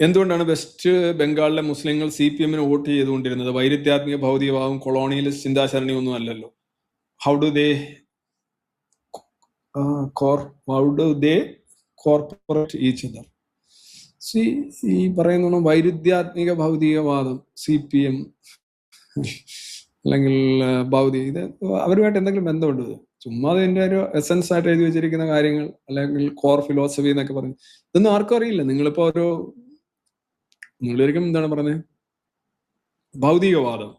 എന്തുകൊണ്ടാണ് വെസ്റ്റ് ബംഗാളിലെ മുസ്ലിങ്ങൾ സി പി എമ്മിന് വോട്ട് ചെയ്തുകൊണ്ടിരുന്നത്? വൈരുദ്ധ്യാത്മിക ഭൗതികഭാവം കൊളോണിയലിസ്റ്റ് ചിന്താശരണി ഒന്നും അല്ലല്ലോ. How do they how do they corporate each other C ഈ പറയുന്ന വൈരുദ്ധ്യാത്മിക ഭൗതികവാദം സി പി എം അല്ലെങ്കിൽ ഭൗതിക ഇത് അവരുമായിട്ട് എന്തെങ്കിലും ബന്ധമുണ്ട്? ചുമ്മാ അതിന്റെ ഒരു എസൻസ് ആയിട്ട് എഴുതി വെച്ചിരിക്കുന്ന കാര്യങ്ങൾ അല്ലെങ്കിൽ കോർ ഫിലോസഫി എന്നൊക്കെ പറഞ്ഞു ഇതൊന്നും ആർക്കും അറിയില്ല. നിങ്ങളിപ്പോ ഒരു നിങ്ങളൊരിക്കും എന്താണ് പറഞ്ഞത് ഭൗതികവാദം.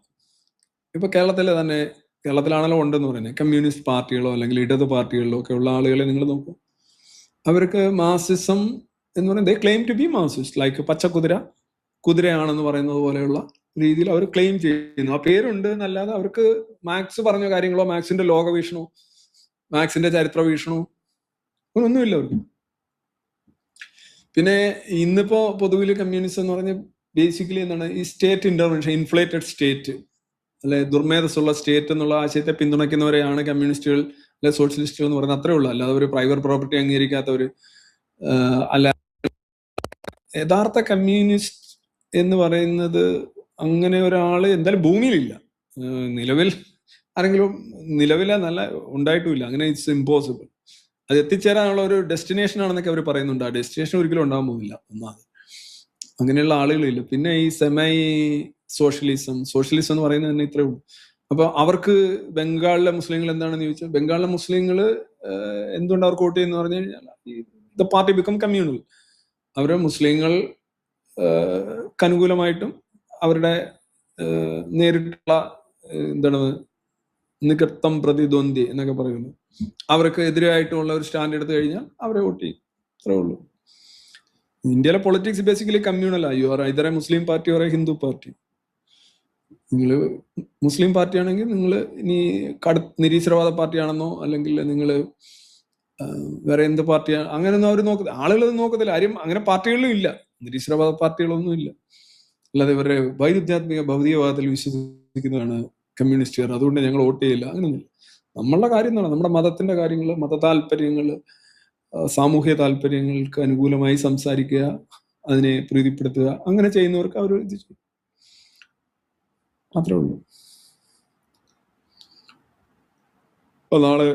ഇപ്പൊ കേരളത്തിലെ തന്നെ കേരളത്തിലാണല്ലോ ഉണ്ടെന്ന് പറയുന്നത്. കമ്മ്യൂണിസ്റ്റ് പാർട്ടികളോ അല്ലെങ്കിൽ ഇടത് പാർട്ടികളിലോ ഒക്കെ ഉള്ള ആളുകളെ നിങ്ങൾ നോക്കൂ. അവർക്ക് മാസിസം എന്ന് പറയുന്നത് claim to be Marxist like Pachakuthira കുതിരയാണെന്ന് പറയുന്നത് പോലെയുള്ള രീതിയിൽ അവർ ക്ലെയിം ചെയ്യുന്നു. ആ പേരുണ്ട് എന്നല്ലാതെ അവർക്ക് മാക്സ് പറഞ്ഞ കാര്യങ്ങളോ മാക്സിന്റെ ലോകവീക്ഷണോ മാക്സിന്റെ ചരിത്ര വീക്ഷണോ ഒന്നുമില്ല അവർക്ക്. പിന്നെ ഇന്നിപ്പോ പൊതുവിൽ കമ്മ്യൂണിസം എന്ന് പറഞ്ഞ ബേസിക്കലി എന്താണ് ഈ സ്റ്റേറ്റ് ഇന്റർവെൻഷൻ ഇൻഫ്ലേറ്റഡ് സ്റ്റേറ്റ് അല്ലെ ദുർമേധസ്സുള്ള സ്റ്റേറ്റ് എന്നുള്ള ആശയത്തെ പിന്തുണയ്ക്കുന്നവരെയാണ് കമ്മ്യൂണിസ്റ്റുകൾ അല്ലെ സോഷ്യലിസ്റ്റുകൾ എന്ന് പറയുന്നത്. അത്രേ ഉള്ളൂ. അല്ലാതെ ഒരു പ്രൈവറ്റ് പ്രോപ്പർട്ടി അംഗീകരിക്കാത്തവർ അല്ല. യഥാർത്ഥ കമ്മ്യൂണിസ്റ്റ് എന്ന് പറയുന്നത് അങ്ങനെ ഒരാൾ എന്തായാലും ഭൂമിയിലില്ല. നിലവിൽ ആരെങ്കിലും നിലവിലെ നല്ല ഉണ്ടായിട്ടുമില്ല. അങ്ങനെ ഇറ്റ്സ് ഇമ്പോസിബിൾ അത് എത്തിച്ചേരാനുള്ള ഒരു ഡെസ്റ്റിനേഷൻ ആണെന്നൊക്കെ അവർ പറയുന്നുണ്ട്. ആ ഡെസ്റ്റിനേഷൻ ഒരിക്കലും ഉണ്ടാകാൻ പോകില്ല ഒന്നാമത് അങ്ങനെയുള്ള ആളുകളില്ല. പിന്നെ ഈ സെമൈ സോഷ്യലിസം സോഷ്യലിസം എന്ന് പറയുന്നത് തന്നെ ഇത്രേ ഉള്ളൂ. അപ്പൊ അവർക്ക് ബംഗാളിലെ മുസ്ലിങ്ങൾ എന്താണെന്ന് ചോദിച്ചാൽ ബംഗാളിലെ മുസ്ലിങ്ങൾ എന്തുകൊണ്ട് അവർക്ക് വോട്ട് ചെയ്യുന്ന പറഞ്ഞു കഴിഞ്ഞാൽ ദ പാർട്ടി ബിക്കം കമ്മ്യൂണൽ അവരെ മുസ്ലിങ്ങൾ കനുകൂലമായിട്ടും അവരുടെ നേരിട്ടുള്ള എന്താണ് നികത്തം പ്രതിദ്വന്ദ്ി എന്നൊക്കെ പറയുന്നു. അവർക്ക് എതിരായിട്ടുള്ള ഒരു സ്റ്റാൻഡ് എടുത്തു കഴിഞ്ഞാൽ അവരെ വോട്ട് ചെയ്യും. അത്രേ ഉള്ളൂ. ഇന്ത്യയിലെ പൊളിറ്റിക്സ് ബേസിക്കലി കമ്മ്യൂണലാ യു ആർ ഇതര മുസ്ലിം പാർട്ടി എ ഹിന്ദു പാർട്ടി നിങ്ങൾ മുസ്ലിം പാർട്ടി ആണെങ്കിൽ നിങ്ങൾ ഇനി കടു നിരീശ്വരവാദ പാർട്ടിയാണെന്നോ അല്ലെങ്കിൽ നിങ്ങൾ വേറെ എന്ത് പാർട്ടിയാണ് അങ്ങനെയൊന്നും അവർ നോക്കത്തില്ല ആളുകൾ നോക്കത്തില്ല. ആരും അങ്ങനെ പാർട്ടികളിലും ഇല്ല. നിരീശ്വരവാദ പാർട്ടികളൊന്നും ഇല്ല. അല്ലാതെ ഇവരുടെ വൈരുദ്ധ്യാത്മിക ഭൗതികവാദത്തിൽ വിശ്വസിക്കുന്നതാണ് കമ്മ്യൂണിസ്റ്റുകാർ അതുകൊണ്ട് ഞങ്ങൾ വോട്ട് ചെയ്യില്ല അങ്ങനെയൊന്നുമില്ല. നമ്മളുടെ കാര്യം എന്താണ് നമ്മുടെ മതത്തിന്റെ കാര്യങ്ങൾ മത താല്പര്യങ്ങൾ സാമൂഹ്യ താല്പര്യങ്ങൾക്ക് അനുകൂലമായി സംസാരിക്കുക അതിനെ പ്രീതിപ്പെടുത്തുക അങ്ങനെ ചെയ്യുന്നവർക്ക് അവർ ഇത് ചെയ്യും. മാത്രമേ ഉള്ളൂ. അപ്പൊ നാളെ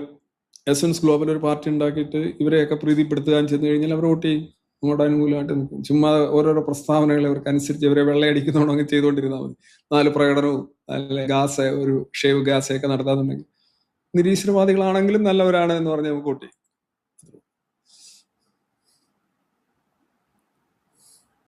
എസൻസ് ഗ്ലോബൽ ഒരു പാർട്ടി ഉണ്ടാക്കിയിട്ട് ഇവരെയൊക്കെ പ്രീതിപ്പെടുത്തുക ചെന്ന് കഴിഞ്ഞാൽ അവർ വോട്ട് ചെയ്യും. അങ്ങോട്ട് നിൽക്കും. ചുമ്മാ ഓരോരോ പ്രസ്താവനകൾ അവർക്ക് അനുസരിച്ച് ഇവരെ വെള്ളയടിക്കുന്നതോടങ്ങ് ചെയ്തുകൊണ്ടിരുന്നാൽ മതി. നാല് പ്രകടനവും അല്ലെ ഗാസ് ഒരു ഷേവ് ഒക്കെ നടത്താന്നുണ്ടെങ്കിൽ. നിരീശ്വരവാദികളാണെങ്കിലും നല്ലവരാണ് എന്ന് പറഞ്ഞ് നമുക്ക് ചെയ്യും